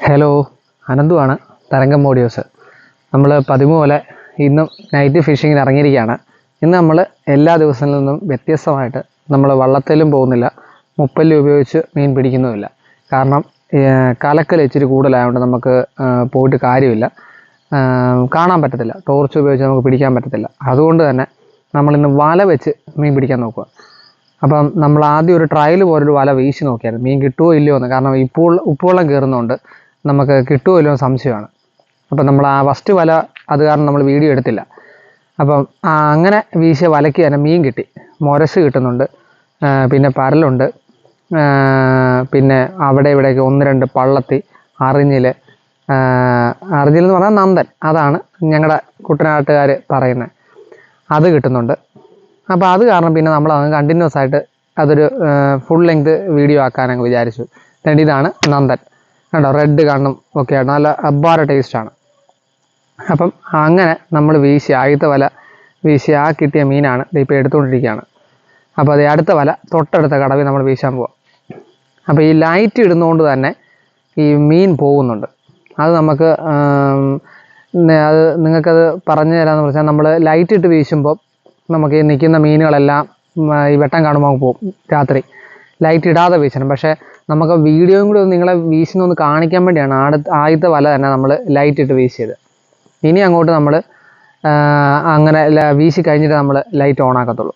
Hello അനന്തുവാണ് തരംഗം audios നമ്മൾ പതിമൂലെ ഇന്നും നൈറ്റ് ഫിഷിങ്ങിന് ഇറങ്ങിയിരിക്കുകയാണ്. ഇന്ന് നമ്മൾ എല്ലാ ദിവസങ്ങളിൽ നിന്നും വ്യത്യസ്തമായിട്ട് നമ്മൾ വള്ളത്തിലും പോകുന്നില്ല മുപ്പല്ല് ഉപയോഗിച്ച് മീൻ പിടിക്കുന്നുമില്ല. കാരണം കലക്കൽ ഇച്ചിരി കൂടുതലായതുകൊണ്ട് നമുക്ക് പോയിട്ട് കാര്യമില്ല. കാണാൻ പറ്റത്തില്ല ടോർച്ച് ഉപയോഗിച്ച് നമുക്ക് പിടിക്കാൻ പറ്റത്തില്ല. അതുകൊണ്ട് തന്നെ നമ്മളിന്ന് വല വെച്ച് മീൻ പിടിക്കാൻ നോക്കുക അപ്പം നമ്മൾ ആദ്യം ഒരു ട്രയൽ പോലൊരു വല വീശി നോക്കിയായിരുന്നു. മീൻ കിട്ടുമോ ഇല്ലയോ എന്ന്. കാരണം ഇപ്പോൾ ഉപ്പുവെള്ളം കയറുന്നതുകൊണ്ട് നമുക്ക് കിട്ടുമല്ലോ സംശയമാണ്. അപ്പം നമ്മൾ ആ ഫസ്റ്റ് വല അത് കാരണം നമ്മൾ വീഡിയോ എടുത്തില്ല. അപ്പം അങ്ങനെ വീശിയ വലയ്ക്ക് തന്നെ മീൻ കിട്ടി. മുരസ് കിട്ടുന്നുണ്ട്. പിന്നെ പരലുണ്ട്. പിന്നെ അവിടെ ഇവിടെയൊക്കെ ഒന്ന് രണ്ട് പള്ളത്തി അറിഞ്ഞിൽ അറിഞ്ഞിൽ എന്ന് പറഞ്ഞാൽ നന്ദൻ. അതാണ് ഞങ്ങളുടെ കുട്ടനാട്ടുകാർ പറയുന്നത് അത് കിട്ടുന്നുണ്ട്. അപ്പോൾ അത് കാരണം പിന്നെ നമ്മൾ അങ്ങ് കണ്ടിന്യൂസ് ആയിട്ട് അതൊരു ഫുൾ ലെങ്ത് വീഡിയോ ആക്കാനങ്ങ് വിചാരിച്ചു. രണ്ട് ഇതാണ് നന്ദൻ. കണ്ടോ റെഡ് കണ്ണും ഒക്കെ ആണ് നല്ല അബ്ബാര ടേസ്റ്റാണ് അപ്പം അങ്ങനെ നമ്മൾ വീശി ആദ്യത്തെ വല വീശി ആ കിട്ടിയ മീനാണ് ഇപ്പോൾ എടുത്തുകൊണ്ടിരിക്കുകയാണ്. അപ്പോൾ അത് അടുത്ത വല തൊട്ടടുത്ത കടവിൽ നമ്മൾ വീശാൻ പോവാം. അപ്പോൾ ഈ ലൈറ്റ് ഇടുന്നതുകൊണ്ട് തന്നെ ഈ മീൻ പോകുന്നുണ്ട്. അത് നമുക്ക് അത് നിങ്ങൾക്കത് പറഞ്ഞു തരാമെന്ന് വെച്ചാൽ നമ്മൾ ലൈറ്റ് ഇട്ട് വീശുമ്പോൾ നമുക്ക് ഈ നിൽക്കുന്ന മീനുകളെല്ലാം ഈ വെട്ടം കാണുമ്പോൾ പോകും രാത്രി. ലൈറ്റ് ഇടാതെ വീശണം. പക്ഷേ നമുക്ക് വീഡിയോയും കൂടി ഒന്ന് നിങ്ങളെ വീശുന്നൊന്ന് കാണിക്കാൻ വേണ്ടിയാണ് ആട- ആദ്യത്തെ വല തന്നെ നമ്മൾ ലൈറ്റ് ഇട്ട് വീശിയത്. ഇനി അങ്ങോട്ട് നമ്മൾ അങ്ങനെ വീശി കഴിഞ്ഞിട്ട് നമ്മൾ ലൈറ്റ് ഓൺ ആക്കത്തുള്ളൂ.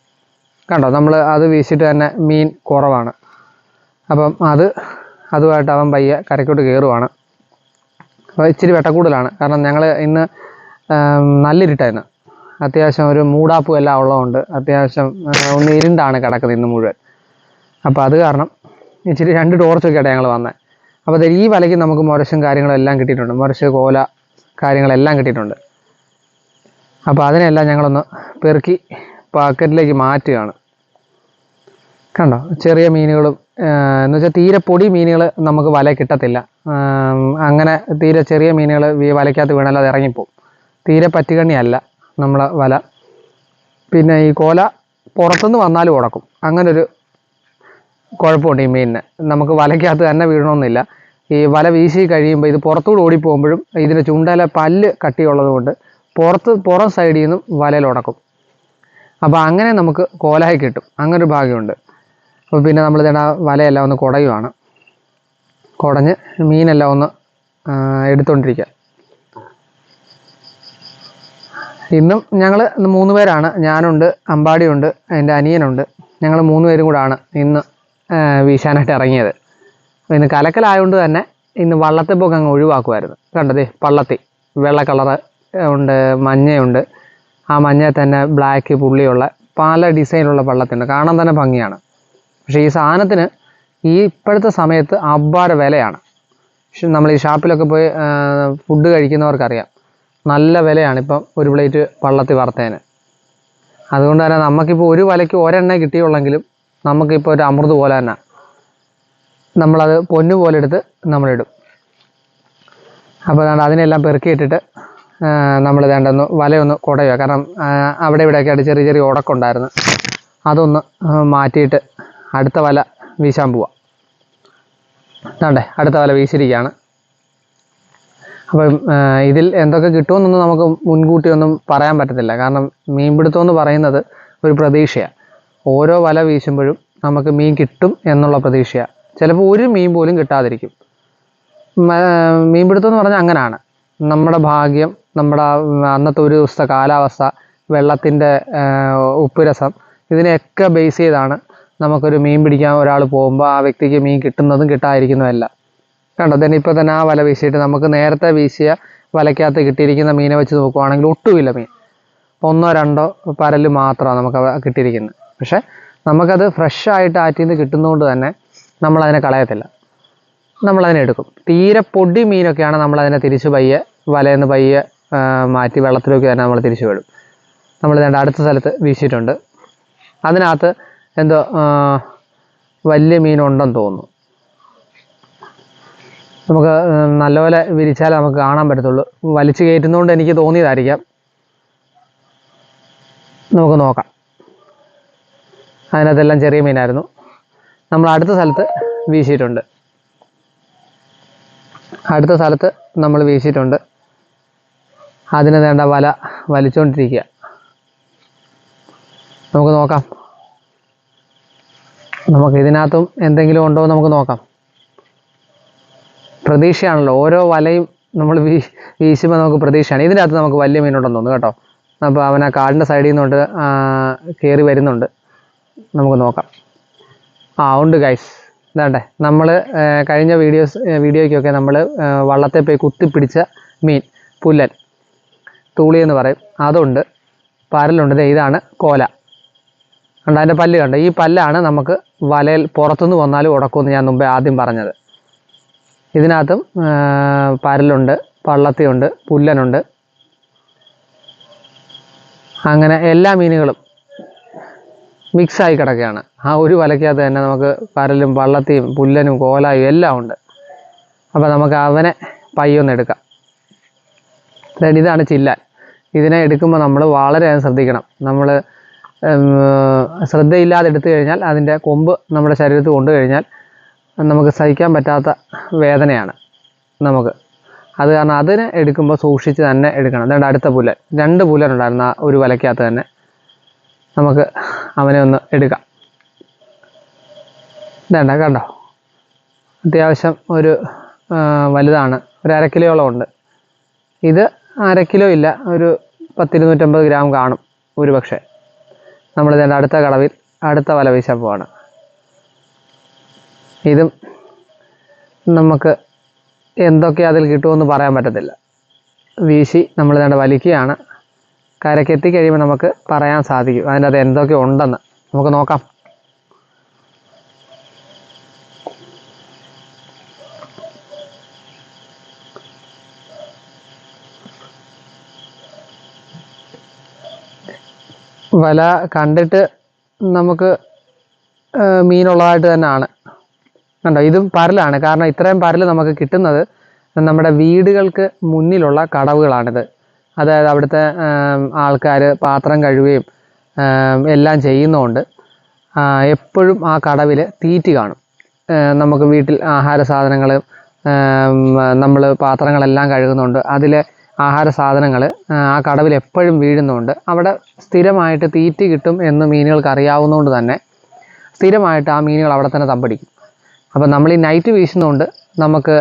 കണ്ടോ? നമ്മൾ അത് വീശിയിട്ട് തന്നെ മീൻ കുറവാണ്. അപ്പം അത് അതുമായിട്ട് അവൻ പയ്യെ കരയ്ക്കോട്ട് കയറുവാണ് അപ്പോൾ ഇച്ചിരി വെട്ടക്കൂടുതലാണ് കാരണം ഞങ്ങൾ ഇന്ന് നല്ലിരുട്ടായിരുന്നു. അത്യാവശ്യം ഒരു മൂടാപ്പും എല്ലാം ഉള്ളതുകൊണ്ട് അത്യാവശ്യം ഒന്ന് ഇരുണ്ടാണ് കിടക്കുന്നത് ഇന്ന് മുഴുവൻ. അപ്പോൾ അത് കാരണം ഇച്ചിരി രണ്ട് ടോർച്ചൊക്കെയാണ് ഞങ്ങൾ വന്നത് അപ്പോൾ ഈ വലയ്ക്ക് നമുക്ക് മുരശും കാര്യങ്ങളെല്ലാം കിട്ടിയിട്ടുണ്ട്. മുരശ് കോല കാര്യങ്ങളെല്ലാം കിട്ടിയിട്ടുണ്ട്. അപ്പോൾ അതിനെല്ലാം ഞങ്ങളൊന്ന് പെറുക്കി പാക്കറ്റിലേക്ക് മാറ്റുകയാണ്. കണ്ടോ? ചെറിയ മീനുകളും എന്ന് വെച്ചാൽ തീരെ പൊടി മീനുകൾ നമുക്ക് വല കിട്ടത്തില്ല. അങ്ങനെ തീരെ ചെറിയ മീനുകൾ വലയ്ക്കകത്ത് വീണാൽ അത് ഇറങ്ങിപ്പോവും. തീരെ പറ്റുകണ്ണിയല്ല നമ്മളെ വല. പിന്നെ ഈ കോല പുറത്തുനിന്ന് വന്നാലും ഉടക്കും. അങ്ങനൊരു കുഴപ്പമുണ്ട് ഈ മീനിന്. നമുക്ക് വലയ്ക്കകത്ത് തന്നെ വീഴണമെന്നില്ല. ഈ വല വീശി കഴിയുമ്പോൾ ഇത് പുറത്തുകൂടെ ഓടിപ്പോകുമ്പോഴും ഇതിന്റെ ചുണ്ടല പല്ല് കട്ടിയുള്ളത് കൊണ്ട് പുറത്ത് പുറം സൈഡിൽ നിന്നും വലയിൽ ഉടക്കും. അപ്പോൾ അങ്ങനെ നമുക്ക് കോലായി കിട്ടും. അങ്ങനെ ഒരു ഭാഗ്യമുണ്ട്. അപ്പോൾ പിന്നെ നമ്മൾ ഇതേണ്ട വലയെല്ലാം ഒന്ന് കുടയുവാണ്. കുടഞ്ഞ് മീനെല്ലാം ഒന്ന് എടുത്തുകൊണ്ടിരിക്കുക ഇന്നും ഞങ്ങൾ മൂന്ന് പേരാണ്. ഞാനുണ്ട് അമ്പാടിയുണ്ട് എന്റെ അനിയനുണ്ട്. ഞങ്ങൾ മൂന്ന് പേരും കൂടാണ് ഇന്ന്. വീശാനായിട്ട് ഇറങ്ങിയത്. ഇന്ന് കലക്കലായതുകൊണ്ട് തന്നെ ഇന്ന് വള്ളത്തെ പോക്ക് അങ്ങ് ഒഴിവാക്കുമായിരുന്നു കണ്ടതേ പള്ളത്തി. വെള്ള കളറ് ഉണ്ട് മഞ്ഞയുണ്ട്. ആ മഞ്ഞ തന്നെ ബ്ലാക്ക് പുള്ളിയുള്ള പല ഡിസൈനുള്ള പള്ളത്തിണ്ട് കാണാൻ തന്നെ ഭംഗിയാണ്. പക്ഷേ ഈ സാധനത്തിന് ഈ ഇപ്പോഴത്തെ സമയത്ത് അബ്ബാര വിലയാണ്. പക്ഷെ നമ്മൾ ഈ ഷാപ്പിലൊക്കെ പോയി ഫുഡ് കഴിക്കുന്നവർക്കറിയാം. നല്ല വിലയാണ് ഇപ്പം ഒരു പ്ലേറ്റ് പള്ളത്തി വറുത്തേന് അതുകൊണ്ട് തന്നെ നമുക്കിപ്പോൾ ഒരു വിലയ്ക്ക് ഒരെണ്ണ കിട്ടിയുള്ളെങ്കിലും നമുക്കിപ്പോൾ ഒരു അമൃത് പോലെ തന്നെ നമ്മളത് പൊന്നു പോലെ എടുത്ത് നമ്മളിടും. അപ്പോൾ അതാണ് അതിനെല്ലാം പെറുക്കിയിട്ടിട്ട് നമ്മൾ വേണ്ടൊന്ന് വലയൊന്ന് കുടയുക. കാരണം അവിടെ ഇവിടെയൊക്കെ ആയിട്ട് ചെറിയ ചെറിയ ഉടക്കുണ്ടായിരുന്നു അതൊന്ന് മാറ്റിയിട്ട് അടുത്ത വല വീശാൻ പോവാം. വേണ്ടേ അടുത്ത വല വീശിരിക്കുകയാണ്. അപ്പം ഇതിൽ എന്തൊക്കെ കിട്ടുമെന്നൊന്നും നമുക്ക് മുൻകൂട്ടി ഒന്നും പറയാൻ പറ്റത്തില്ല. കാരണം മീൻപിടുത്തം എന്ന് പറയുന്നത് ഒരു പ്രതീക്ഷയാണ് ഓരോ വല വീശുമ്പോഴും നമുക്ക് മീൻ കിട്ടും എന്നുള്ള പ്രതീക്ഷയാണ് ചിലപ്പോൾ ഒരു മീൻ പോലും കിട്ടാതിരിക്കും. മീൻപിടുത്തം എന്ന് പറഞ്ഞാൽ അങ്ങനെയാണ് നമ്മുടെ ഭാഗ്യം നമ്മുടെ അന്നത്തെ ഒരു ദിവസത്തെ കാലാവസ്ഥ വെള്ളത്തിന്റെ ഉപ്പ് രസം ഇതിനെയൊക്കെ ബേസ് ചെയ്താണ് നമുക്കൊരു മീൻ പിടിക്കാൻ ഒരാൾ പോകുമ്പോൾ ആ വ്യക്തിക്ക് മീൻ കിട്ടുന്നതും കിട്ടാതിരിക്കുന്നതല്ല. കണ്ടോ? തന്നെ ഇപ്പോൾ തന്നെ ആ വല വീശിയിട്ട് നമുക്ക് നേരത്തെ വീശിയ വലയ്ക്കകത്ത് കിട്ടിയിരിക്കുന്ന മീനെ വെച്ച് നോക്കുവാണെങ്കിൽ ഒട്ടുമില്ല മീൻ. ഒന്നോ രണ്ടോ പരൽ മാത്രമാണ് നമുക്ക് കിട്ടിയിരിക്കുന്നത് പക്ഷേ നമുക്കത് ഫ്രഷ് ആയിട്ട് ആറ്റിൽ നിന്ന് കിട്ടുന്നതുകൊണ്ട് തന്നെ നമ്മളതിനെ കളയത്തില്ല. നമ്മളതിനെ എടുക്കും. തീരെ പൊടി മീനൊക്കെയാണ് നമ്മളതിനെ തിരിച്ച് പയ്യെ വലയെന്ന് പയ്യെ മാറ്റി വെള്ളത്തിലേക്ക് തന്നെ നമ്മൾ തിരിച്ചു വിടും. നമ്മൾ ഇതേണ്ട അടുത്ത സ്ഥലത്ത് വീശിയിട്ടുണ്ട്. അതിനകത്ത് എന്തോ വലിയ മീനുണ്ടെന്ന് തോന്നുന്നു. നമുക്ക് നല്ലപോലെ വിരിച്ചാലേ നമുക്ക് കാണാൻ പറ്റത്തുള്ളൂ. വലിച്ചു കയറ്റുന്നതുകൊണ്ട് എനിക്ക് തോന്നിയതായിരിക്കാം. നമുക്ക് നോക്കാം. അതിനകത്തെല്ലാം ചെറിയ മീനായിരുന്നു. നമ്മൾ അടുത്ത സ്ഥലത്ത് വീശിയിട്ടുണ്ട്. അടുത്ത സ്ഥലത്ത് നമ്മൾ വീശിയിട്ടുണ്ട്. അതിന് വേണ്ട വല വലിച്ചുകൊണ്ടിരിക്കുക നമുക്ക് നോക്കാം. നമുക്ക് ഇതിനകത്തും എന്തെങ്കിലും ഉണ്ടോ നമുക്ക് നോക്കാം. പ്രതീക്ഷയാണല്ലോ. ഓരോ വലയും നമ്മൾ വീ വീശുമ്പോൾ നമുക്ക് പ്രതീക്ഷയാണ്. ഇതിനകത്ത് നമുക്ക് വലിയ മീനുണ്ടെന്ന് തോന്നുന്നു കേട്ടോ. അപ്പോൾ അവൻ ആ കാടിന്റെ സൈഡിൽ നിന്നുകൊണ്ട് കയറി വരുന്നുണ്ട്. നമുക്ക് നോക്കാം. ആ ഉണ്ട് ഗൈസ് ഇതാണ്ടേ. നമ്മൾ കഴിഞ്ഞ വീഡിയോസ് വീഡിയോയ്ക്കൊക്കെ നമ്മൾ വള്ളത്തെ പോയി കുത്തിപ്പിടിച്ച മീൻ പുല്ലൻ തൂളി എന്ന് പറയും. അതുണ്ട്. പരലുണ്ട്. ഇതാണ് കോല. കണ്ട? അതിന്റെ പല്ല് കണ്ട? ഈ പല്ലാണ് നമുക്ക് വലയിൽ പുറത്തുനിന്ന് വന്നാലും ഉടക്കുമെന്ന് ഞാൻ മുമ്പേ ആദ്യം പറഞ്ഞത്. ഇതിനകത്തും പരലുണ്ട് പള്ളത്തിയുണ്ട് പുല്ലനുണ്ട്. അങ്ങനെ എല്ലാ മീനുകളും മിക്സായി കിടക്കുകയാണ്. ആ ഒരു വലയ്ക്കകത്ത് തന്നെ നമുക്ക് പരലും പള്ളത്തിയും പുല്ലനും കോലായും എല്ലാം ഉണ്ട്. അപ്പോൾ നമുക്ക് അവനെ പയ്യൊന്ന് എടുക്കാം. ദേ ഇതാണ് ചില്ലാൻ. ഇതിനെ എടുക്കുമ്പോൾ നമ്മൾ വളരെ ശ്രദ്ധിക്കണം. നമ്മൾ ശ്രദ്ധയില്ലാതെ എടുത്തു കഴിഞ്ഞാൽ അതിന്റെ കൊമ്പ് നമ്മുടെ ശരീരത്തിൽ കൊണ്ടു കഴിഞ്ഞാൽ നമുക്ക് സഹിക്കാൻ പറ്റാത്ത വേദനയാണ് നമുക്ക്. അത് കാരണം അതിനെ എടുക്കുമ്പോൾ സൂക്ഷിച്ച് തന്നെ എടുക്കണം. അതുകൊണ്ട് അടുത്ത പുല്ലൻ രണ്ട് പുല്ലനുണ്ടായിരുന്നു ആ ഒരു വലയ്ക്കകത്ത് തന്നെ. നമുക്ക് അവനെ ഒന്ന് എടുക്കാം. ഇതേണ്ട കണ്ടോ? അത്യാവശ്യം ഒരു വലുതാണ്. ഒരു അര കിലോയോളം ഉണ്ട്. ഇത് അര കിലോ ഇല്ല ഒരു പത്തിരുന്നൂറ്റമ്പത് ഗ്രാം കാണും ഒരു പക്ഷേ നമ്മളിതേണ്ട അടുത്ത കടവിൽ അടുത്ത വല വീശാൻ പോവാണ്. ഇതും നമുക്ക് എന്തൊക്കെ അതിൽ കിട്ടുമെന്ന് പറയാൻ പറ്റത്തില്ല. വീശി നമ്മൾ വേണ്ട വലിക്കുകയാണ്. കരയ്ക്ക് എത്തിക്കഴിയുമ്പോൾ നമുക്ക് പറയാൻ സാധിക്കും. അതിന്റെ അത് എന്തൊക്കെ ഉണ്ടെന്ന്. നമുക്ക് നോക്കാം. വല കണ്ടിട്ട് നമുക്ക് മീനുള്ളതായിട്ട് തന്നെയാണ്. കണ്ടോ? ഇതും പരലാണ്. കാരണം ഇത്രയും പരൽ നമുക്ക് കിട്ടുന്നത് നമ്മുടെ വീടുകൾക്ക് മുന്നിലുള്ള കടവുകളാണിത്. അതായത് അവിടുത്തെ ആൾക്കാർ പാത്രം കഴുകുകയും എല്ലാം ചെയ്യുന്നതുകൊണ്ട് എപ്പോഴും ആ കടവിൽ തീറ്റി കാണും. നമുക്ക് വീട്ടിൽ ആഹാര സാധനങ്ങൾ നമ്മൾ പാത്രങ്ങളെല്ലാം കഴുകുന്നുണ്ട് അതിലെ ആഹാര സാധനങ്ങൾ ആ കടവിൽ എപ്പോഴും വീഴുന്നുണ്ട് അവിടെ സ്ഥിരമായിട്ട് തീറ്റി കിട്ടും എന്ന് മീനുകൾക്ക് അറിയാവുന്നതുകൊണ്ട് തന്നെ സ്ഥിരമായിട്ട് ആ മീനുകൾ അവിടെ തന്നെ തമ്പടിക്കും. അപ്പം നമ്മൾ ഈ നൈറ്റ് വീശുന്നതുകൊണ്ട് നമുക്ക്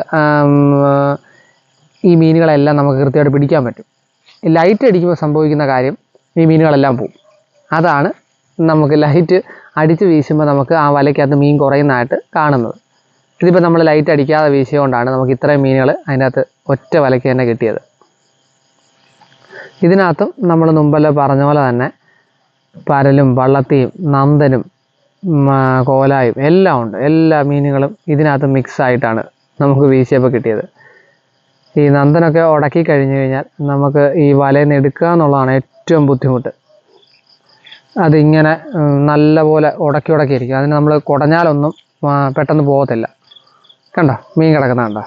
ഈ മീനുകളെല്ലാം നമുക്ക് കൃത്യമായിട്ട് പിടിക്കാൻ പറ്റും. ലൈറ്റ് അടിക്കുമ്പോൾ സംഭവിക്കുന്ന കാര്യം ഈ മീനുകളെല്ലാം പോവും. അതാണ് നമുക്ക് ലൈറ്റ് അടിച്ച് വീശുമ്പോൾ നമുക്ക് ആ വലയ്ക്കകത്ത് മീൻ കുറയുന്നതായിട്ട് കാണുന്നത്. ഇതിപ്പോൾ നമ്മൾ ലൈറ്റ് അടിക്കാതെ വീശിയതുകൊണ്ടാണ് നമുക്ക് ഇത്രയും മീനുകൾ അതിനകത്ത് ഒറ്റ വലയ്ക്ക് തന്നെ കിട്ടിയത്. ഇതിനകത്തും നമ്മൾ മുമ്പല്ല പറഞ്ഞ പോലെ തന്നെ പരലും വള്ളത്തിയും നന്ദനും കോലായും എല്ലാം ഉണ്ട്. എല്ലാ മീനുകളും ഇതിനകത്ത് മിക്സ് ആയിട്ടാണ് നമുക്ക് വീശിയപ്പോൾ കിട്ടിയത്. ഈ നന്ദനൊക്കെ ഉടക്കി കഴിഞ്ഞു കഴിഞ്ഞാൽ നമുക്ക് ഈ വലയിൽ നിന്ന് എടുക്കുക എന്നുള്ളതാണ് ഏറ്റവും ബുദ്ധിമുട്ട്. അതിങ്ങനെ നല്ല നല്ലപോലെ ഉടക്കി ഉടക്കി ഇരിക്കും. അതിന് നമ്മൾ കുടഞ്ഞാലൊന്നും പെട്ടെന്ന് പോകത്തില്ല. കണ്ടോ? മീൻ കിടക്കുന്ന കണ്ടോ?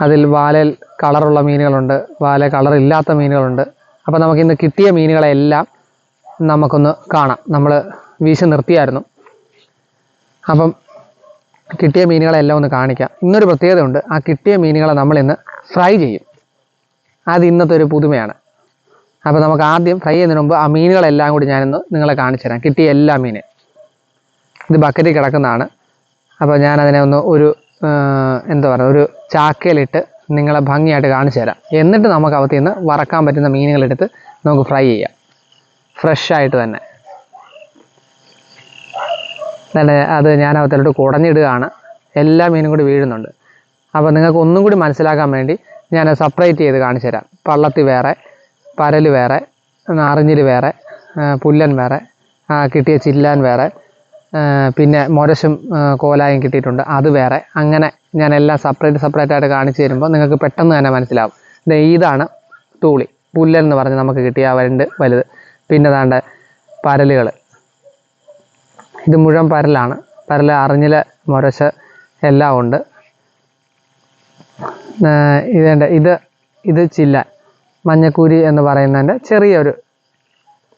അതിൽ വാലയിൽ കളറുള്ള മീനുകളുണ്ട്. വാല കളറില്ലാത്ത മീനുകളുണ്ട്. അപ്പോൾ നമുക്ക് ഇന്ന് കിട്ടിയ മീനുകളെല്ലാം നമുക്കൊന്ന് കാണാം. നമ്മൾ വീശി നിർത്തിയായിരുന്നു. അപ്പം കിട്ടിയ മീനുകളെല്ലാം ഒന്ന് കാണിക്കാം. ഇന്നൊരു പ്രത്യേകത ഉണ്ട് ആ കിട്ടിയ മീനുകളെ നമ്മൾ ഇന്ന് ഫ്രൈ ചെയ്യും. അത് ഇന്നത്തെ ഒരു പുതുമയാണ്. അപ്പോൾ നമുക്ക് ആദ്യം ഫ്രൈ ചെയ്യുന്നതിന് മുമ്പ് ആ മീനുകളെല്ലാം കൂടി ഞാനിന്ന് നിങ്ങളെ കാണിച്ചു തരാം. കിട്ടിയ എല്ലാ മീനും. ഇത് ബക്കറ്റിൽ കിടക്കുന്നതാണ്. അപ്പോൾ ഞാനതിനെ ഒന്ന് ഒരു എന്താ പറയുക ഒരു ചാക്കയിലിട്ട് നിങ്ങളെ ഭംഗിയായിട്ട് കാണിച്ചു തരാം. എന്നിട്ട് നമുക്ക് അകത്ത് നിന്ന് വറക്കാൻ പറ്റുന്ന മീനുകളെടുത്ത് നമുക്ക് ഫ്രൈ ചെയ്യാം. ഫ്രഷ് ആയിട്ട് തന്നെ. തന്നെ അത് ഞാൻ അവത്തിലോട്ട് കുടഞ്ഞിടുകയാണ്. എല്ലാ മീനും കൂടി വീഴുന്നുണ്ട്. അപ്പോൾ നിങ്ങൾക്ക് ഒന്നും കൂടി മനസ്സിലാക്കാൻ വേണ്ടി ഞാൻ സെപ്പറേറ്റ് ചെയ്ത് കാണിച്ചു തരാം. പള്ളത്തി വേറെ പരൽ വേറെ നാറിഞ്ഞിൽ വേറെ പുല്ലൻ വേറെ കിട്ടിയ ചില്ലാൻ വേറെ പിന്നെ മുരശും കോലായും കിട്ടിയിട്ടുണ്ട്. അത് വേറെ. അങ്ങനെ ഞാൻ എല്ലാം സെപ്പറേറ്റ് സെപ്പറേറ്റ് ആയിട്ട് കാണിച്ചു തരുമ്പോൾ നിങ്ങൾക്ക് പെട്ടെന്ന് തന്നെ മനസ്സിലാവും. ഇതാണ് തൂളി. പുല്ലൻ എന്ന് പറഞ്ഞ് നമുക്ക് കിട്ടിയ വരണ്ട് വലുത്. പിന്നെ പരലുകൾ ഇത് മുഴുവൻ പരലാണ്. പരൽ അറിഞ്ഞില മുരശ് എല്ലാം ഉണ്ട്. ഇതേണ്ട ഇത് ഇത് ചില്ല മഞ്ഞക്കൂരി എന്ന് പറയുന്നതിന്റെ ചെറിയൊരു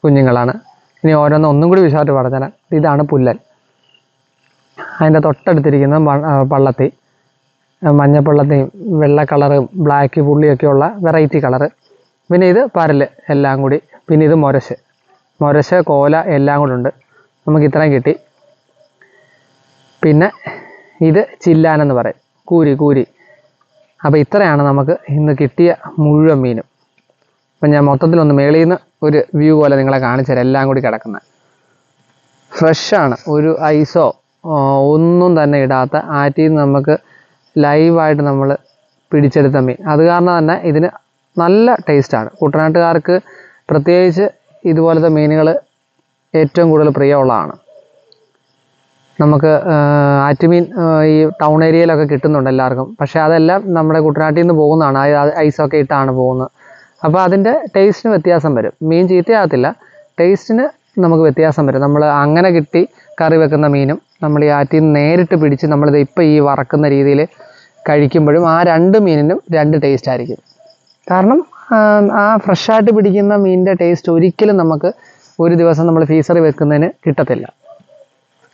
കുഞ്ഞുങ്ങളാണ്. ഇനി ഓരോന്ന് ഒന്നും കൂടി വിശദമായിട്ട് പറഞ്ഞുതരാം. ഇതാണ് പുല്ലൻ. അതിന്റെ തൊട്ടടുത്തിരിക്കുന്ന പള്ളത്തി. മഞ്ഞപ്പള്ളത്തിയും വെള്ള കളറും ബ്ലാക്ക് പുള്ളിയൊക്കെയുള്ള വെറൈറ്റി കളറ്. പിന്നെ ഇത് പരൽ എല്ലാം കൂടി. പിന്നെ ഇത് മുരശ്. മുരശ് കോല എല്ലാം കൂടെ ഉണ്ട്. നമുക്ക് ഇത്രയും കിട്ടി. പിന്നെ ഇത് ചില്ലാനെന്ന് പറയും. കൂരി കൂരി. അപ്പോൾ ഇത്രയാണ് നമുക്ക് ഇന്ന് കിട്ടിയ മുഴുവൻ മീനും. അപ്പം ഞാൻ മൊത്തത്തിലൊന്ന് മേളിൽ നിന്ന് ഒരു വ്യൂ പോലെ നിങ്ങളെ കാണിച്ചു തരാം. എല്ലാം കൂടി കിടക്കുന്നത് ഫ്രഷാണ് ഒരു ഐസോ ഒന്നും തന്നെ ഇടാത്ത ആറ്റിൽ നിന്ന് നമുക്ക് ലൈവായിട്ട് നമ്മൾ പിടിച്ചെടുത്ത മീൻ. അത് കാരണം തന്നെ ഇതിന് നല്ല ടേസ്റ്റാണ് കുട്ടനാട്ടുകാർക്ക് പ്രത്യേകിച്ച് ഇതുപോലത്തെ മീനുകൾ ഏറ്റവും കൂടുതൽ പ്രിയമുള്ളതാണ്. നമുക്ക് ആറ്റുമീൻ ഈ ടൗൺ ഏരിയയിലൊക്കെ കിട്ടുന്നുണ്ട് എല്ലാവർക്കും. പക്ഷേ അതെല്ലാം നമ്മുടെ കുട്ടനാട്ടിൽ നിന്ന് പോകുന്നതാണ് ഐസൊക്കെ ഇട്ടാണ് പോകുന്നത്. അപ്പോൾ അതിന്റെ ടേസ്റ്റിന് വ്യത്യാസം വരും. മീൻ ചീത്തയാകത്തില്ല. ടേസ്റ്റിന് നമുക്ക് വ്യത്യാസം വരും. നമ്മൾ അങ്ങനെ കിട്ടി കറി വെക്കുന്ന മീനും നമ്മൾ ഈ ആറ്റിൽ നിന്ന് നേരിട്ട് പിടിച്ച് നമ്മളിത് ഇപ്പോൾ ഈ വറക്കുന്ന രീതിയിൽ കഴിക്കുമ്പോഴും ആ രണ്ട് മീനിനും രണ്ട് ടേസ്റ്റ് ആയിരിക്കും. കാരണം ആ ഫ്രഷായിട്ട് പിടിക്കുന്ന മീനിന്റെ ടേസ്റ്റ് ഒരിക്കലും നമുക്ക് ഒരു ദിവസം നമ്മൾ ഫീസറി വെക്കുന്നതിന് കിട്ടത്തില്ല.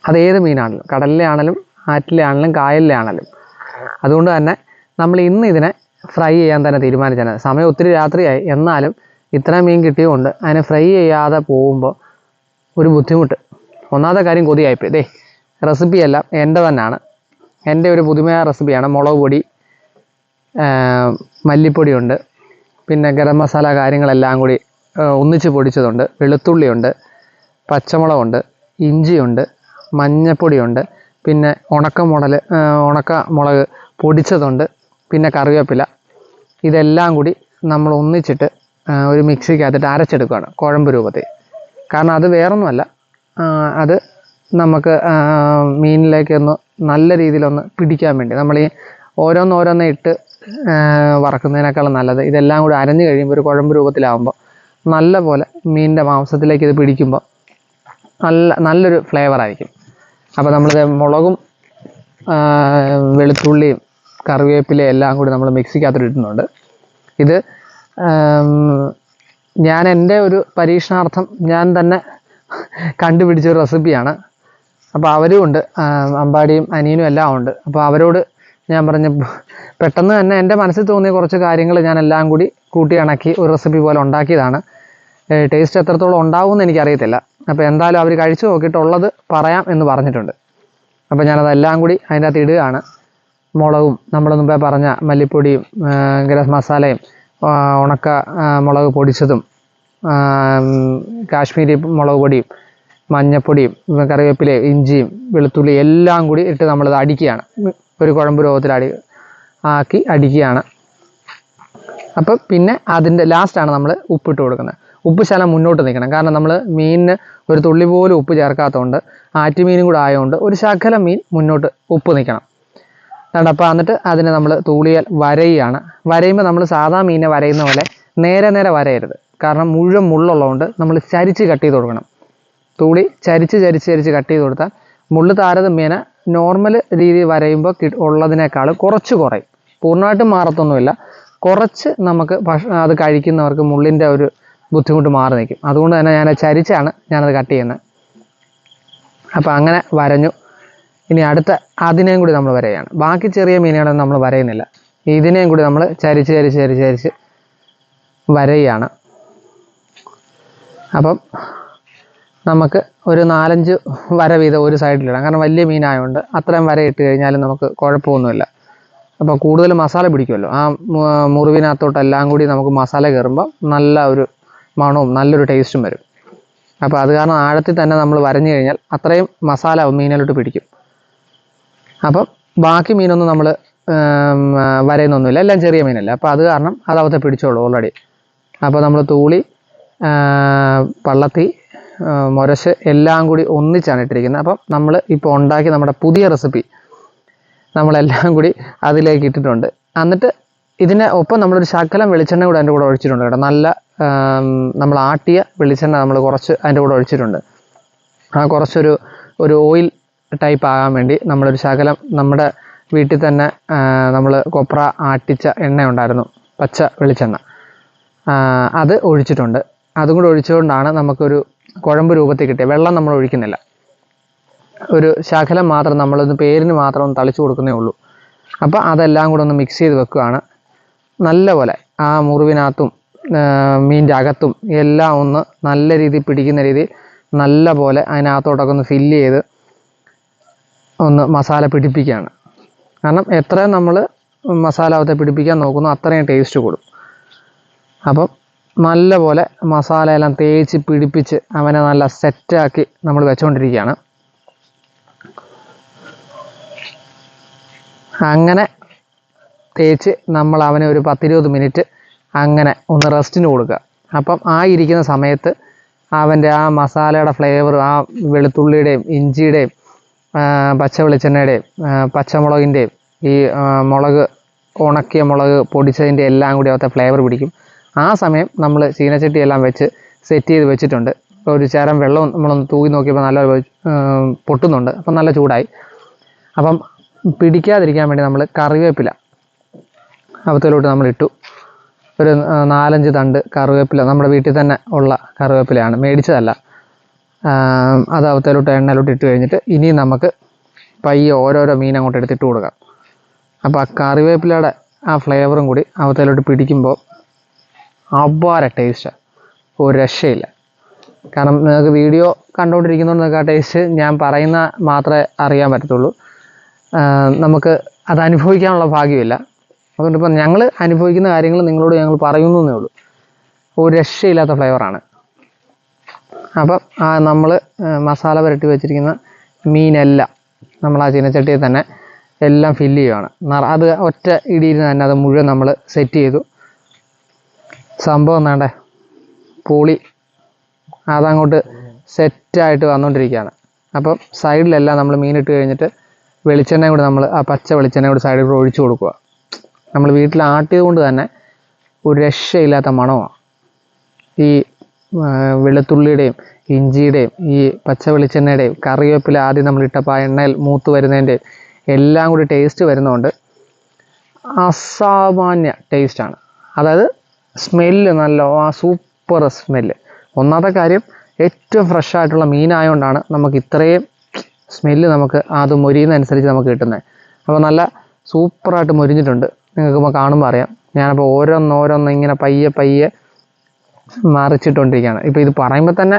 അത് ഏത് മീനാണെങ്കിലും കടലിലെ ആണെങ്കിലും ആറ്റിലെ ആണെങ്കിലും കായലിലെ ആണെങ്കിലും അതുകൊണ്ട് തന്നെ നമ്മൾ ഇന്ന് ഇതിനെ ഫ്രൈ ചെയ്യാൻ തന്നെ തീരുമാനിച്ചാണ് സമയം ഒത്തിരി രാത്രിയായി. എന്നാലും ഇത്ര മീൻ കിട്ടിയതുകൊണ്ട് അതിനെ ഫ്രൈ ചെയ്യാതെ പോകുമ്പോൾ ഒരു ബുദ്ധിമുട്ട്. ഒന്നാമത്തെ കാര്യം കൊതിയായിപ്പോയി. ദേ റെസിപ്പിയെല്ലാം എന്റെ തന്നെയാണ്. എന്റെ ഒരു പുതുമയായ റെസിപ്പിയാണ് മുളക് പൊടി മല്ലിപ്പൊടിയുണ്ട്. പിന്നെ ഗരം മസാല കാര്യങ്ങളെല്ലാം കൂടി ഒന്നിച്ച് പൊടിച്ചതുണ്ട്. വെളുത്തുള്ളിയുണ്ട് പച്ചമുളകുണ്ട് ഇഞ്ചിയുണ്ട് മഞ്ഞപ്പൊടിയുണ്ട് പിന്നെ ഉണക്കമുളൽ ഉണക്ക മുളക് പൊടിച്ചതുണ്ട് പിന്നെ കറിവേപ്പില. ഇതെല്ലാം കൂടി നമ്മൾ ഒന്നിച്ചിട്ട് ഒരു മിക്സിക്കകത്തിട്ട് അരച്ചെടുക്കുകയാണ് കുഴമ്പ് രൂപത്തിൽ. കാരണം അത് വേറൊന്നുമല്ല. അത് നമുക്ക് മീനിലേക്കൊന്ന് നല്ല രീതിയിലൊന്ന് പിടിക്കാൻ വേണ്ടി. നമ്മൾ ഈ ഓരോന്നോരോന്ന് ഇട്ട് വറക്കുന്നതിനേക്കാളും നല്ലത്. ഇതെല്ലാം കൂടി അരഞ്ഞു കഴിയുമ്പോൾ ഒരു കുഴമ്പ് രൂപത്തിലാവുമ്പോൾ നല്ല പോലെ മീനിന്റെ മാംസത്തിലേക്ക് ഇത് പിടിക്കുമ്പോൾ നല്ല നല്ലൊരു ഫ്ലേവർ ആയിരിക്കും. അപ്പോൾ നമ്മളിത് മുളകും വെളുത്തുള്ളിയും കറിവേപ്പിലയും എല്ലാം കൂടി നമ്മൾ മിക്സിക്കകത്ത് ഇടുന്നുണ്ട്. ഇത് ഞാൻ എന്റെ ഒരു പരീക്ഷണാർത്ഥം ഞാൻ തന്നെ കണ്ടുപിടിച്ച ഒരു റെസിപ്പിയാണ് അപ്പോൾ അവരും ഉണ്ട് അമ്പാടിയും അനിയനും എല്ലാം ഉണ്ട്. അപ്പോൾ അവരോട് ഞാൻ പറഞ്ഞ പെട്ടെന്ന് തന്നെ എന്റെ മനസ്സിൽ തോന്നിയ കുറച്ച് കാര്യങ്ങൾ ഞാൻ എല്ലാം കൂടി കൂട്ടി ഇണക്കി ഒരു റെസിപ്പി പോലെ ഉണ്ടാക്കിയതാണ്. ടേസ്റ്റ് എത്രത്തോളം ഉണ്ടാവുമെന്ന് എനിക്കറിയത്തില്ല. അപ്പോൾ എന്തായാലും അവർ കഴിച്ചു നോക്കിയിട്ടുള്ളത് പറയാം എന്ന് പറഞ്ഞിട്ടുണ്ട്. അപ്പോൾ ഞാനതെല്ലാം കൂടി അതിന്റെ അകത്ത് ഇടുകയാണ്. മുളകും നമ്മൾ മുമ്പേ പറഞ്ഞ മല്ലിപ്പൊടിയും ഗരം മസാലയും ഉണക്ക മുളക് പൊടിച്ചതും കാശ്മീരി മുളക് പൊടിയും മഞ്ഞപ്പൊടിയും കറിവേപ്പിലയും ഇഞ്ചിയും വെളുത്തുള്ളി എല്ലാം കൂടി ഇട്ട് നമ്മളിത് അടിക്കുകയാണ്. ഒരു കുഴമ്പ് രൂപത്തിൽ അടി ആക്കി അടിക്കുകയാണ്. അപ്പം പിന്നെ അതിന്റെ ലാസ്റ്റാണ് നമ്മൾ ഉപ്പിട്ട് കൊടുക്കുന്നത്. ഉപ്പ് ശലം മുന്നോട്ട് നിൽക്കണം. കാരണം നമ്മൾ മീനിന് ഒരു തുള്ളി പോലും ഉപ്പ് ചേർക്കാത്തതുകൊണ്ട് ആറ്റുമീനും കൂടെ ആയതുകൊണ്ട് ഒരു ശകലം മീൻ മുന്നോട്ട് ഉപ്പ് നിൽക്കണം. അതുകൊണ്ട് അപ്പോൾ എന്നിട്ട് അതിനെ നമ്മൾ തൂളിയാൽ വരയുകയാണ്. വരയുമ്പോൾ നമ്മൾ സാധാ മീനെ വരയുന്ന പോലെ നേരെ നേരെ വരയരുത്. കാരണം മുഴുവൻ മുള്ളുള്ളതുകൊണ്ട് നമ്മൾ ചരിച്ച് കട്ട് ചെയ്ത് കൊടുക്കണം. തൂളി ചരിച്ച് ചരിച്ച് ചരിച്ച് കട്ട് ചെയ്ത് കൊടുത്താൽ മുള്ള് താരതമ്യേന നോർമൽ രീതിയിൽ വരയുമ്പോൾ ഉള്ളതിനേക്കാൾ കുറച്ച് കുറയും. പൂർണമായിട്ടും മാറത്തൊന്നുമില്ല. കുറച്ച് നമുക്ക് അത് കഴിക്കുന്നവർക്ക് മുള്ളിന്റെ ഒരു ബുദ്ധിമുട്ട് മാറി നിൽക്കും. അതുകൊണ്ട് തന്നെ ഞാൻ ചരിച്ചാണ് ഞാനത് കട്ട് ചെയ്യുന്നത്. അപ്പോൾ അങ്ങനെ വരഞ്ഞു. ഇനി അടുത്ത അതിനെയും കൂടി നമ്മൾ വരയാണ്. ബാക്കി ചെറിയ മീനുകളൊന്നും നമ്മൾ വരയുന്നില്ല. ഇതിനെയും കൂടി നമ്മൾ ചരിച്ച് ചരിച്ച് ചരിച്ച് ചരിച്ച് വരയാണ്. അപ്പം നമുക്ക് ഒരു നാലഞ്ച് വര വീതം ഒരു സൈഡിലിടാം. കാരണം വലിയ മീനായതുകൊണ്ട് അത്രയും വര ഇട്ട് കഴിഞ്ഞാലും നമുക്ക് കുഴപ്പമൊന്നുമില്ല. അപ്പോൾ കൂടുതൽ മസാല പിടിക്കുമല്ലോ. ആ മുറിവിനകത്തോട്ടെല്ലാം കൂടി നമുക്ക് മസാല കയറുമ്പോൾ നല്ല ഒരു മണവും നല്ലൊരു ടേസ്റ്റും വരും. അപ്പോൾ അത് കാരണം ആഴത്തിൽ തന്നെ നമ്മൾ വരഞ്ഞു കഴിഞ്ഞാൽ അത്രയും മസാല മീനിലോട്ട് പിടിക്കും. അപ്പം ബാക്കി മീനൊന്നും നമ്മൾ വരയുന്നൊന്നുമില്ല. എല്ലാം ചെറിയ മീനല്ല. അപ്പോൾ അത് കാരണം അതവത്തെ പിടിച്ചോളൂ ഓൾറെഡി അപ്പോൾ നമ്മൾ തൂളി പള്ളത്തി മുരശ് എല്ലാം കൂടി ഒന്നിച്ചാണ് ഇട്ടിരിക്കുന്നത്. അപ്പം നമ്മൾ ഇപ്പോൾ ഉണ്ടാക്കി നമ്മുടെ പുതിയ റെസിപ്പി നമ്മളെല്ലാം കൂടി അതിലേക്ക് ഇട്ടിട്ടുണ്ട്. എന്നിട്ട് ഇതിന് ഒപ്പം നമ്മളൊരു ശകലം വെളിച്ചെണ്ണ കൂടെ അതിന്റെ കൂടെ ഒഴിച്ചിട്ടുണ്ട് കേട്ടോ. നല്ല നമ്മൾ ആട്ടിയ വെളിച്ചെണ്ണ നമ്മൾ കുറച്ച് അതിന്റെ കൂടെ ഒഴിച്ചിട്ടുണ്ട്. ആ കുറച്ചൊരു ഒരു ഓയിൽ ടൈപ്പ് ആകാൻ വേണ്ടി നമ്മളൊരു ശകലം നമ്മുടെ വീട്ടിൽ തന്നെ നമ്മൾ കൊപ്ര ആട്ടിച്ച എണ്ണ ഉണ്ടായിരുന്നു പച്ച വെളിച്ചെണ്ണ. അത് ഒഴിച്ചിട്ടുണ്ട്. അതും കൂടെ ഒഴിച്ചുകൊണ്ടാണ് നമുക്കൊരു കുഴമ്പ് രൂപത്തിൽ കിട്ടിയത് വെള്ളം നമ്മൾ ഒഴിക്കുന്നില്ല. ഒരു ശകലം മാത്രം നമ്മളൊന്ന് പേരിന് മാത്രം ഒന്ന് തളിച്ചു കൊടുക്കുന്നേ ഉള്ളൂ. അപ്പോൾ അതെല്ലാം കൂടെ ഒന്ന് മിക്സ് ചെയ്ത് വെക്കുകയാണ്. നല്ലപോലെ ആ മുറിവിനകത്തും മീന്റെ അകത്തും എല്ലാം ഒന്ന് നല്ല രീതിയിൽ പിടിക്കുന്ന രീതിയിൽ നല്ല പോലെ അതിനകത്തോട്ടൊക്കെ ഒന്ന് ഫില്ല് ചെയ്ത് ഒന്ന് മസാല പിടിപ്പിക്കുകയാണ്. കാരണം എത്രയും നമ്മൾ മസാല അകത്തെ പിടിപ്പിക്കാൻ നോക്കുന്നു അത്രയും ടേസ്റ്റ് കൂടും. അപ്പം നല്ല പോലെ മസാല എല്ലാം തേച്ച് പിടിപ്പിച്ച് അവനെ നല്ല സെറ്റാക്കി നമ്മൾ വെച്ചുകൊണ്ടിരിക്കുകയാണ് അങ്ങനെ തേച്ച് നമ്മൾ അവനെ ഒരു പത്തിരുപത് മിനിറ്റ് അങ്ങനെ ഒന്ന് റെസ്റ്റിന് കൊടുക്കുക അപ്പം ആ ഇരിക്കുന്ന സമയത്ത് അവന്റെ ആ മസാലയുടെ ഫ്ലേവർ ആ വെളുത്തുള്ളിയുടെയും ഇഞ്ചിയുടെയും പച്ച വെളിച്ചെണ്ണയുടെയും പച്ചമുളകിന്റെയും ഈ മുളക് ഉണക്കിയ മുളക് പൊടിച്ചതിന്റെ എല്ലാം കൂടി അകത്തെ ഫ്ലേവർ പിടിക്കും. ആ സമയം നമ്മൾ ചീനച്ചട്ടിയെല്ലാം വെച്ച് സെറ്റ് ചെയ്ത് വെച്ചിട്ടുണ്ട്. ഒരു ചേരം വെള്ളം നമ്മളൊന്ന് തൂക്കി നോക്കിയപ്പോൾ നല്ല പൊട്ടുന്നുണ്ട്. അപ്പം നല്ല ചൂടായി. അപ്പം പിടിക്കാതിരിക്കാൻ വേണ്ടി നമ്മൾ കറിവേപ്പില അവത്തിലോട്ട് നമ്മൾ ഇട്ടു. ഒരു നാലഞ്ച് തണ്ട് കറിവേപ്പില നമ്മുടെ വീട്ടിൽ തന്നെ ഉള്ള കറിവേപ്പിലയാണ്. മേടിച്ചതല്ല. അത് അവത്തേലോട്ട് എണ്ണയിലോട്ട് ഇട്ട് കഴിഞ്ഞിട്ട് ഇനി നമുക്ക് പയ്യെ ഓരോരോ മീൻ അങ്ങോട്ട് എടുത്തിട്ട് കൊടുക്കാം. അപ്പോൾ ആ കറിവേപ്പിലയുടെ ആ ഫ്ലേവറും കൂടി അവത്തേലോട്ട് പിടിക്കുമ്പോൾ അപാര ടേസ്റ്റാണ് ഒരു രക്ഷയില്ല. കാരണം നിങ്ങൾക്ക് വീഡിയോ കണ്ടുകൊണ്ടിരിക്കുന്നതുകൊണ്ട് നിങ്ങൾക്ക് ആ ടേസ്റ്റ് ഞാൻ പറയുന്ന മാത്രമേ അറിയാൻ പറ്റത്തുള്ളൂ. നമുക്ക് അത് അനുഭവിക്കാനുള്ള ഭാഗ്യമില്ല. അതുകൊണ്ട് ഇപ്പം ഞങ്ങൾ അനുഭവിക്കുന്ന കാര്യങ്ങൾ നിങ്ങളോട് ഞങ്ങൾ പറയുന്നു ഉള്ളൂ. ഒരു രക്ഷയില്ലാത്ത ഫ്ലേവറാണ് അപ്പം നമ്മൾ മസാല പുരട്ടി വെച്ചിരിക്കുന്ന മീനെല്ലാം നമ്മൾ ആ ചീനച്ചട്ടിയിൽ തന്നെ എല്ലാം ഫില്ല് ചെയ്യുകയാണ് അത് ഒറ്റ ഇടിയിൽ തന്നെ അത് മുഴുവൻ നമ്മൾ സെറ്റ് ചെയ്തു. സംഭവം വേണ്ടേ പൊളി. അതങ്ങോട്ട് സെറ്റായിട്ട് വന്നുകൊണ്ടിരിക്കുകയാണ് അപ്പം സൈഡിലെല്ലാം നമ്മൾ മീനിട്ട് കഴിഞ്ഞിട്ട് വെളിച്ചെണ്ണ കൂടി നമ്മൾ ആ പച്ച വെളിച്ചെണ്ണ കൂടി സൈഡിൽ കൂടെ ഒഴിച്ചു കൊടുക്കുക നമ്മൾ വീട്ടിൽ ആട്ടിയത് കൊണ്ട് തന്നെ ഒരു രക്ഷയില്ലാത്ത മണമാണ്. ഈ വെളുത്തുള്ളിയുടെയും ഇഞ്ചിയുടെയും ഈ പച്ച വെളിച്ചെണ്ണയുടെയും കറിവേപ്പില ആദ്യം നമ്മൾ ഇട്ടപ്പോൾ ആ എണ്ണയിൽ മൂത്ത് വരുന്നതിന്റെയും എല്ലാം കൂടി ടേസ്റ്റ് വരുന്നതുകൊണ്ട് അസാമാന്യ ടേസ്റ്റാണ് അതായത് സ്മെല്ല് നല്ല ആ സൂപ്പർ സ്മെല്ല് ഒന്നാമത്തെ കാര്യം ഏറ്റവും ഫ്രഷ് ആയിട്ടുള്ള മീനായതുകൊണ്ടാണ് നമുക്ക് ഇത്രയും സ്മെല്ല് നമുക്ക് അത് മൊരിയുന്നതനുസരിച്ച് നമുക്ക് കിട്ടുന്നത്. അപ്പോൾ നല്ല സൂപ്പറായിട്ട് മൊരിഞ്ഞിട്ടുണ്ട്. നിങ്ങൾക്ക് കാണുമ്പോൾ അറിയാം. ഞാനപ്പോൾ ഓരോന്നോരോന്ന് ഇങ്ങനെ പയ്യെ പയ്യെ മറിച്ചിട്ടുകൊണ്ടിരിക്കുകയാണ് ഇപ്പോൾ ഇത് പറയുമ്പോൾ തന്നെ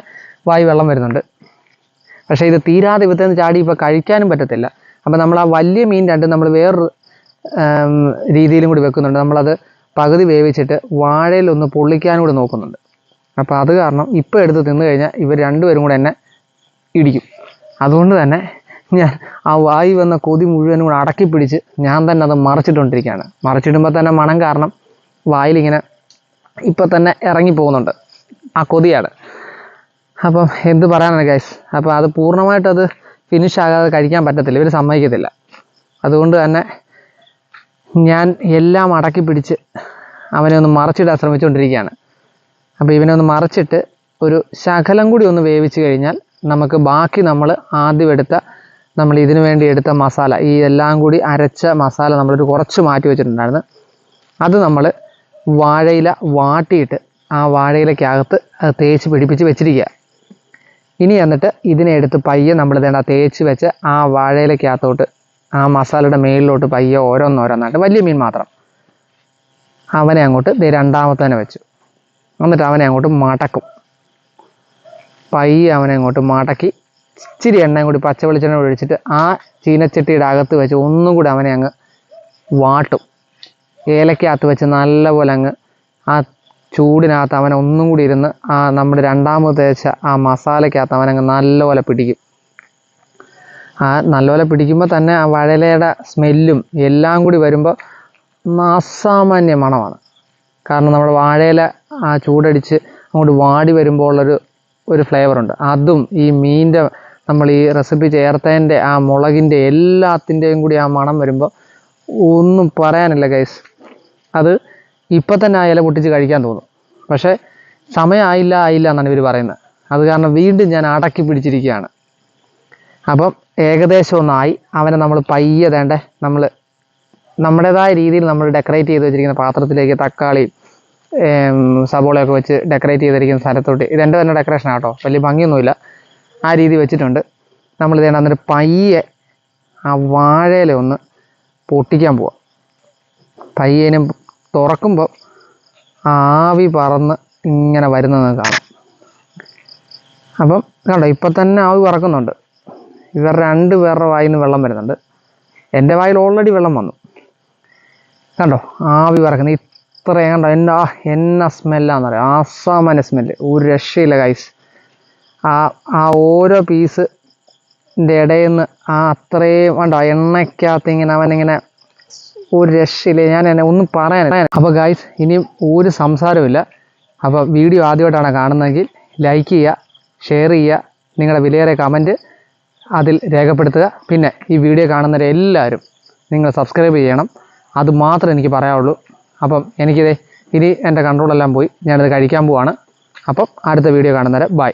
വായി വെള്ളം വരുന്നുണ്ട്. പക്ഷേ ഇത് തീരാതെ ഇവത്തേന്ന് ചാടി ഇപ്പോൾ കഴിക്കാനും പറ്റത്തില്ല. അപ്പോൾ നമ്മൾ ആ വലിയ മീൻ രണ്ട് നമ്മൾ വേറൊരു രീതിയിലും കൂടി വെക്കുന്നുണ്ട്. നമ്മളത് പകുതി വേവിച്ചിട്ട് വാഴയിലൊന്ന് പൊള്ളിക്കാനും കൂടി നോക്കുന്നുണ്ട്. അപ്പോൾ അത് കാരണം ഇപ്പോൾ എടുത്ത് തിന്നു കഴിഞ്ഞാൽ ഇവർ രണ്ടുപേരും കൂടെ എന്നെ ഇടിക്കും. അതുകൊണ്ട് തന്നെ ഞാൻ ആ വായി വന്ന കൊതി മുഴുവനും കൂടെ അടക്കി പിടിച്ച് ഞാൻ തന്നെ അത് മറച്ചിട്ടുകൊണ്ടിരിക്കുകയാണ് മറച്ചിടുമ്പോൾ തന്നെ മണം കാരണം വായിലിങ്ങനെ ഇപ്പം തന്നെ ഇറങ്ങി പോകുന്നുണ്ട് ആ കൊതിയാണ് അപ്പം എന്ത് പറയാനാണ് ഗൈസ് അപ്പം അത് പൂർണമായിട്ട് അത് ഫിനിഷ് ആകാതെ കഴിക്കാൻ പറ്റത്തില്ല. ഇവർ സമ്മതിക്കത്തില്ല. അതുകൊണ്ട് തന്നെ ഞാൻ എല്ലാം അടക്കി പിടിച്ച് അവനെ ഒന്ന് മറച്ചിടാൻ ശ്രമിച്ചുകൊണ്ടിരിക്കുകയാണ് അപ്പോൾ ഇവനെ ഒന്ന് മറച്ചിട്ട് ഒരു ശകലം കൂടി ഒന്ന് വേവിച്ച് കഴിഞ്ഞാൽ നമുക്ക് ബാക്കി നമ്മൾ ആദ്യം എടുത്ത നമ്മൾ ഇതിനു വേണ്ടി എടുത്ത മസാല ഈ എല്ലാം കൂടി അരച്ച മസാല നമ്മളൊരു കുറച്ച് മാറ്റി വെച്ചിട്ടുണ്ടായിരുന്നു. അത് നമ്മൾ വാഴയില വാട്ടിയിട്ട് ആ വാഴയിലക്കകത്ത് തേച്ച് പിടിപ്പിച്ച് വെച്ചിരിക്കുക. ഇനി എന്നിട്ട് ഇതിനെ എടുത്ത് പയ്യെ നമ്മൾ വേണ്ട തേച്ച് വെച്ച് ആ വാഴയിലക്കകത്തോട്ട് ആ മസാലയുടെ മേളിലോട്ട് പയ്യെ ഓരോന്നോരോന്നായിട്ട് വലിയ മീൻ മാത്രം. അവനെ അങ്ങോട്ട് ദേ രണ്ടാമത്തേനെ വെച്ചു. എന്നിട്ട് അവനെ അങ്ങോട്ട് മടക്കും. പയ്യെ അവനെ അങ്ങോട്ട് മടക്കി ഇച്ചിരി എണ്ണയും കൂടി പച്ച വെളിച്ചെണ്ണ ഒഴിച്ചിട്ട് ആ ചീനച്ചട്ടിയുടെ അകത്ത് വെച്ച് ഒന്നും കൂടി അവനെ അങ്ങ് വാട്ടും. ഏലക്കകത്ത് വെച്ച് നല്ലപോലെ അങ്ങ് ആ ചൂടിനകത്ത് അവനെ ഒന്നും കൂടി ഇരുന്ന് ആ നമ്മുടെ രണ്ടാമത് തേച്ച ആ മസാലക്കകത്ത് അവനങ്ങ് നല്ലപോലെ പിടിക്കും. ആ നല്ലപോലെ പിടിക്കുമ്പോൾ തന്നെ ആ വഴലയുടെ സ്മെല്ലും എല്ലാം കൂടി വരുമ്പോൾ അസാമാന്യ മണമാണ്. കാരണം നമ്മുടെ വാഴയില ആ ചൂടടിച്ച് അങ്ങോട്ട് വാടി വരുമ്പോൾ ഉള്ളൊരു ഒരു ഫ്ലേവറുണ്ട് അതും ഈ മീനിന്റെ നമ്മൾ ഈ റെസിപ്പി ചേർത്തതിന്റെ ആ മുളകിന്റെ എല്ലാത്തിന്റെയും കൂടി ആ മണം വരുമ്പോൾ ഒന്നും പറയാനില്ല ഗൈസ് അത് ഇപ്പം തന്നെ ആ ഇല പൊട്ടിച്ച് കഴിക്കാൻ തോന്നും. പക്ഷേ സമയമായില്ല ആയില്ല എന്നാണ് ഇവർ പറയുന്നത്. അത് കാരണം വീണ്ടും ഞാൻ അടക്കി പിടിച്ചിരിക്കുകയാണ്. അപ്പം ഏകദേശം ഒന്നായി. അവനെ നമ്മൾ പയ്യെ തേണ്ടേ നമ്മൾ നമ്മുടേതായ രീതിയിൽ നമ്മൾ ഡെക്കറേറ്റ് ചെയ്ത് വെച്ചിരിക്കുന്ന പാത്രത്തിലേക്ക് തക്കാളി സബോളയൊക്കെ വെച്ച് ഡെക്കറേറ്റ് ചെയ്തിരിക്കുന്ന സ്ഥലത്തോട്ട്. ഇതെന്റെ തന്നെ ഡെക്കറേഷൻ ആട്ടോ വലിയ ഭംഗിയൊന്നുമില്ല. ആ രീതി വെച്ചിട്ടുണ്ട്. നമ്മൾ ഇതേണ്ട എന്നിട്ട് പയ്യെ ആ വാഴയില ഒന്ന് പൊട്ടിക്കാൻ പോവാം. പയ്യനും തുറക്കുമ്പോൾ ആവി പറന്ന് ഇങ്ങനെ വരുന്നത് കാണാം. അപ്പം കണ്ടോ ഇപ്പം തന്നെ ആവി പറക്കുന്നുണ്ട്. ഇവർ രണ്ട് പേരുടെ വായിൽ നിന്ന് വെള്ളം വരുന്നുണ്ട്. എന്റെ വായിൽ ഓൾറെഡി വെള്ളം വന്നു. കണ്ടോ ആവി പറക്കുന്നത് ഇത്രയും കണ്ടോ എന്നാ എന്ന സ്മെല്ലാന്ന് പറയാം ആസാമാന സ്മെല്ല് ഒരു രക്ഷയില്ല ഗൈസ് ആ ആ ഓരോ പീസ് ഇടയിൽ നിന്ന് ആ അത്രയും വേണ്ട എണ്ണയ്ക്കകത്ത് ഇങ്ങനെ അവനിങ്ങനെ ഒരു രക്ഷയില്ല? ഞാൻ എന്നെ ഒന്നും പറയാൻ അപ്പോൾ ഗായ്സ് ഇനിയും ഒരു സംസാരമില്ല അപ്പോൾ വീഡിയോ ആദ്യമായിട്ടാണ് കാണുന്നതെങ്കിൽ ലൈക്ക് ചെയ്യുക ഷെയർ ചെയ്യുക നിങ്ങളുടെ വിലയേറെ കമന്റ് അതിൽ രേഖപ്പെടുത്തുക. പിന്നെ ഈ വീഡിയോ കാണുന്നവരെല്ലാവരും നിങ്ങൾ സബ്സ്ക്രൈബ് ചെയ്യണം. അത് മാത്രമേ എനിക്ക് പറയാവുള്ളൂ. അപ്പം എനിക്കിതേ ഇനി എന്റെ കൺട്രോളെല്ലാം പോയി. ഞാനത് കഴിക്കാൻ പോവാണ്. അപ്പം അടുത്ത വീഡിയോ കാണുന്നവരെ ബൈ